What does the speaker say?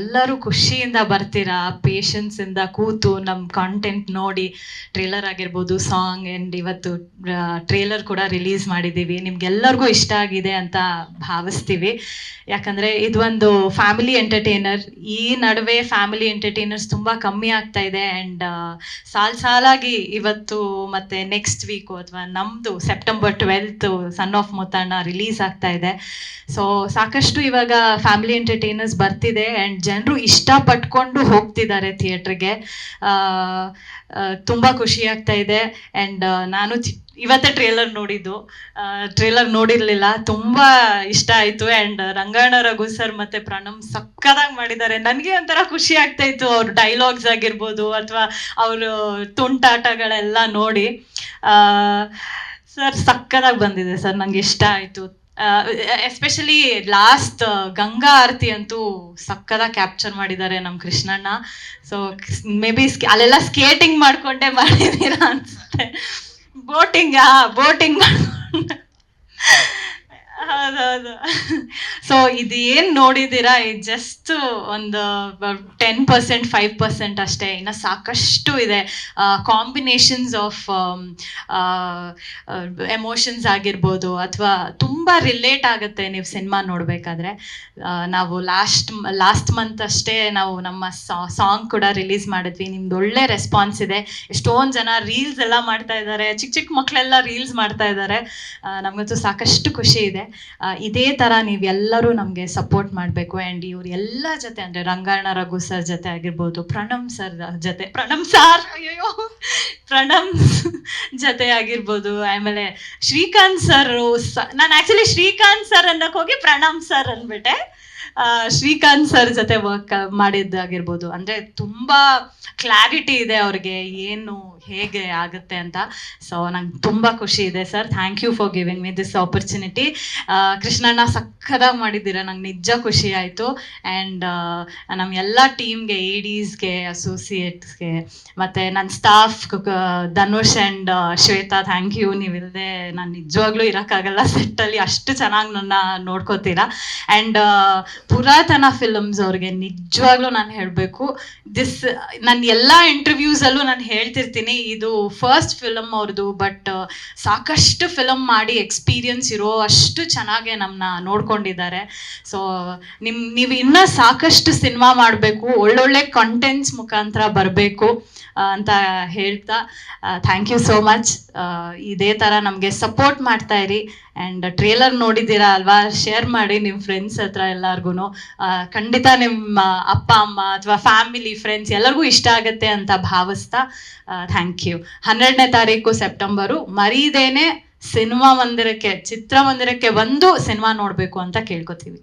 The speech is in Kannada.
ಎಲ್ಲರೂ ಖುಷಿಯಿಂದ ಬರ್ತೀರಾ? ಪೇಷನ್ಸಿಂದ ಕೂತು ನಮ್ಮ ಕಾಂಟೆಂಟ್ ನೋಡಿ ಟ್ರೇಲರ್ ಆಗಿರ್ಬೋದು ಸಾಂಗ್ ಅಂಡ್ ಇವತ್ತು ಟ್ರೇಲರ್ ಕೂಡ ರಿಲೀಸ್ ಮಾಡಿದ್ದೀವಿ. ನಿಮ್ಗೆಲ್ಲರಿಗೂ ಇಷ್ಟ ಆಗಿದೆ ಅಂತ ಭಾವಿಸ್ತೀವಿ. ಯಾಕಂದ್ರೆ ಇದೊಂದು ಫ್ಯಾಮಿಲಿ ಎಂಟರ್ಟೈನರ್ ಈ ನಡುವೆ ಫ್ಯಾಮಿಲಿ ಎಂಟರ್ಟೈನರ್ಸ್ ತುಂಬಾ ಕಮ್ಮಿ ಆಗ್ತಾ ಇದೆ ಅಂಡ್ ಸಾಲ್ ಸಾಲಾಗಿ ಇವತ್ತು ಮತ್ತೆ ನೆಕ್ಸ್ಟ್ ವೀಕು ಅಥವಾ ನಮ್ದು September twelfth son of Muthanna release ಆಗ್ತಾ ಇದೆ. ಸೊ ಸಾಕಷ್ಟು ಇವಾಗ ಫ್ಯಾಮಿಲಿ ಎಂಟರ್ಟೈನರ್ಸ್ ಬರ್ತಿದೆ ಆ್ಯಂಡ್ ಜನರು ಇಷ್ಟಪಟ್ಕೊಂಡು ಹೋಗ್ತಿದ್ದಾರೆ ಥಿಯೇಟ್ರಿಗೆ. ತುಂಬ ಖುಷಿ ಆಗ್ತಾ ಇದೆ. ಅಂಡ್ ನಾನು ಇವತ್ತೆ ಟ್ರೇಲರ್ ನೋಡಿದ್ದು. ಟ್ರೇಲರ್ ನೋಡಿರಲಿಲ್ಲ. ತುಂಬಾ ಇಷ್ಟ ಆಯಿತು. ಆ್ಯಂಡ್ ರಂಗಾಯಣ ರಘು ಸರ್ ಮತ್ತೆ ಪ್ರಣಮ್ ಸಕ್ಕದಾಗಿ ಮಾಡಿದ್ದಾರೆ. ನನಗೆ ಒಂಥರ ಖುಷಿ ಆಗ್ತಾ ಇತ್ತು. ಅವ್ರ ಡೈಲಾಗ್ಸ್ ಆಗಿರ್ಬೋದು ಅಥವಾ ಅವರು ತುಂಟಾಟಗಳೆಲ್ಲ ನೋಡಿ. ಸರ್ ಸಕ್ಕದಾಗಿ ಬಂದಿದೆ ಸರ್. ನಂಗೆ ಇಷ್ಟ ಆಯಿತು. ಎಸ್ಪೆಷಲಿ ಲಾಸ್ಟ್ ಗಂಗಾ ಆರತಿ ಅಂತೂ ಸಕ್ಕದ ಕ್ಯಾಪ್ಚರ್ ಮಾಡಿದ್ದಾರೆ ನಮ್ಮ ಕೃಷ್ಣಣ್ಣ. ಸೊ ಮೇ ಬಿ ಅಲ್ಲೆಲ್ಲ ಸ್ಕೇಟಿಂಗ್ ಮಾಡ್ಕೊಂಡೆ ಮಾಡಿದ್ದೀರಾ ಅನ್ಸುತ್ತೆ. ಬೋಟಿಂಗ್ ಬೋಟಿಂಗ್ ಹೌದೌದು. ಸೊ ಇದು ಏನು ನೋಡಿದ್ದೀರಾ? ಇದು ಜಸ್ಟ್ ಒಂದು ಟೆನ್ ಪರ್ಸೆಂಟ್ ಫೈವ್ ಪರ್ಸೆಂಟ್ ಅಷ್ಟೇ. ಇನ್ನು ಸಾಕಷ್ಟು ಇದೆ. ಕಾಂಬಿನೇಷನ್ಸ್ ಆಫ್ ಎಮೋಷನ್ಸ್ ಆಗಿರ್ಬೋದು ಅಥವಾ ತುಂಬ ರಿಲೇಟ್ ಆಗುತ್ತೆ ನೀವು ಸಿನಿಮಾ ನೋಡಬೇಕಾದ್ರೆ. ನಾವು ಲಾಸ್ಟ್ ಲಾಸ್ಟ್ ಮಂತ್ ಅಷ್ಟೇ ನಾವು ನಮ್ಮ ಸಾಂಗ್ ಕೂಡ ರಿಲೀಸ್ ಮಾಡಿದ್ವಿ. ನಿಮ್ದು ಒಳ್ಳೆ ರೆಸ್ಪಾನ್ಸ್ ಇದೆ. ಎಷ್ಟೊಂದು ಜನ ರೀಲ್ಸ್ ಎಲ್ಲ ಮಾಡ್ತಾ ಇದ್ದಾರೆ. ಚಿಕ್ಕ ಚಿಕ್ಕ ಮಕ್ಕಳೆಲ್ಲ ರೀಲ್ಸ್ ಮಾಡ್ತಾ ಇದ್ದಾರೆ. ನಮಗಂತೂ ಸಾಕಷ್ಟು ಖುಷಿ ಇದೆ. ಇದೇ ಥರ ನೀವೆಲ್ಲರೂ ನಮಗೆ ಸಪೋರ್ಟ್ ಮಾಡಬೇಕು. ಆ್ಯಂಡ್ ಇವ್ರ್ ಎಲ್ಲ ಜೊತೆ ಅಂದರೆ ರಂಗಾಯಣ ರಘು ಸರ್ ಜೊತೆ ಆಗಿರ್ಬೋದು, ಪ್ರಣಮ್ ಸರ್ ಜೊತೆ, ಪ್ರಣಮ್ ಸಾರ್ ಅಯ್ಯೋ ಪ್ರಣಮ್ ಜೊತೆ ಆಗಿರ್ಬೋದು, ಆಮೇಲೆ ಶ್ರೀಕಾಂತ್ ಸರ್ ನಾನು ಆ್ಯಕ್ಚುಲಿ ಶ್ರೀಕಾಂತ್ ಸರ್ ಅನ್ನಕ್ಕೆ ಹೋಗಿ ಪ್ರಣಮ್ ಸರ್ ಅಂದ್ಬಿಟ್ಟೆ ಶ್ರೀಕಾಂತ್ ಸರ್ ಜೊತೆ ವರ್ಕ್ ಮಾಡಿದ್ದಾಗಿರ್ಬೋದು. ಅಂದ್ರೆ ತುಂಬಾ ಕ್ಲಾರಿಟಿ ಇದೆ ಅವ್ರಿಗೆ, ಏನು ಹೇಗೆ ಆಗುತ್ತೆ ಅಂತ. ಸೊ ನಂಗೆ ತುಂಬಾ ಖುಷಿ ಇದೆ sir. Thank you for giving me this opportunity Krishnanna ಸಕ್ಕದಾಗಿ ಮಾಡಿದ್ದೀರಾ? ನಂಗೆ ನಿಜ ಖುಷಿ ಆಯಿತು. ಆ್ಯಂಡ್ ನಮ್ಮ ಎಲ್ಲ ಟೀಮ್ಗೆ ಎಡೀಸ್ಗೆ ಅಸೋಸಿಯೇಟ್ಸ್ಗೆ ಮತ್ತೆ ನನ್ನ staff Dhanush and Shweta thank you ನೀವಿಲ್ಲದೆ ನಾನು ನಿಜವಾಗ್ಲೂ ಇರೋಕ್ಕಾಗಲ್ಲ ಸೆಟ್ಟಲ್ಲಿ ಅಷ್ಟು ಚೆನ್ನಾಗಿ ನನ್ನ ನೋಡ್ಕೋತೀರಾ? ಆ್ಯಂಡ್ ಪುರಾತನ ಫಿಲಮ್ಸ್ ಅವ್ರಿಗೆ ನಿಜವಾಗ್ಲೂ ನಾನು ಹೇಳಬೇಕು. ದಿಸ್ ನನ್ನ ಎಲ್ಲ ಇಂಟರ್ವ್ಯೂಸಲ್ಲೂ ನಾನು ಹೇಳ್ತಿರ್ತೀನಿ, ಇದು ಫಸ್ಟ್ ಫಿಲಮ್ ಅವ್ರದ್ದು ಬಟ್ ಸಾಕಷ್ಟು ಫಿಲಮ್ ಮಾಡಿ ಎಕ್ಸ್ಪೀರಿಯನ್ಸ್ ಇರೋ ಅಷ್ಟು ಚೆನ್ನಾಗೆ ನಮ್ಮನ್ನ ನೋಡ್ಕೊಂಡಿದ್ದಾರೆ. ಸೊ ನಿಮ್, ನೀವು ಇನ್ನೂ ಸಾಕಷ್ಟು ಸಿನಿಮಾ ಮಾಡಬೇಕು, ಒಳ್ಳೊಳ್ಳೆ ಕಂಟೆಂಟ್ಸ್ ಮುಖಾಂತರ ಬರಬೇಕು ಅಂತ ಹೇಳ್ತಾ ಥ್ಯಾಂಕ್ ಯು ಸೋ ಮಚ್ ಇದೇ ಥರ ನಮಗೆ ಸಪೋರ್ಟ್ ಮಾಡ್ತಾ ಇರಿ. ಆ್ಯಂಡ್ ಟ್ರೇಲರ್ ನೋಡಿದ್ದೀರಾ ಅಲ್ವಾ? ಶೇರ್ ಮಾಡಿ ನಿಮ್ ಫ್ರೆಂಡ್ಸ್ ಹತ್ರ ಎಲ್ಲಾರ್ಗು ಖಂಡಿತ ನಿಮ್ಮ ಅಪ್ಪ, ಅಮ್ಮ ಅಥವಾ ಫ್ಯಾಮಿಲಿ ಫ್ರೆಂಡ್ಸ್ ಎಲ್ಲರಿಗೂ ಇಷ್ಟ ಆಗತ್ತೆ ಅಂತ ಭಾವಿಸ್ತಾ ಥ್ಯಾಂಕ್ ಯು ಹನ್ನೆರಡನೇ ತಾರೀಕು ಸೆಪ್ಟೆಂಬರು, ಮರೀದೇನೆ ಸಿನಿಮಾ ಮಂದಿರಕ್ಕೆ, ಚಿತ್ರಮಂದಿರಕ್ಕೆ ಬಂದು ಸಿನಿಮಾ ನೋಡಬೇಕು ಅಂತ ಕೇಳ್ಕೊತೀವಿ.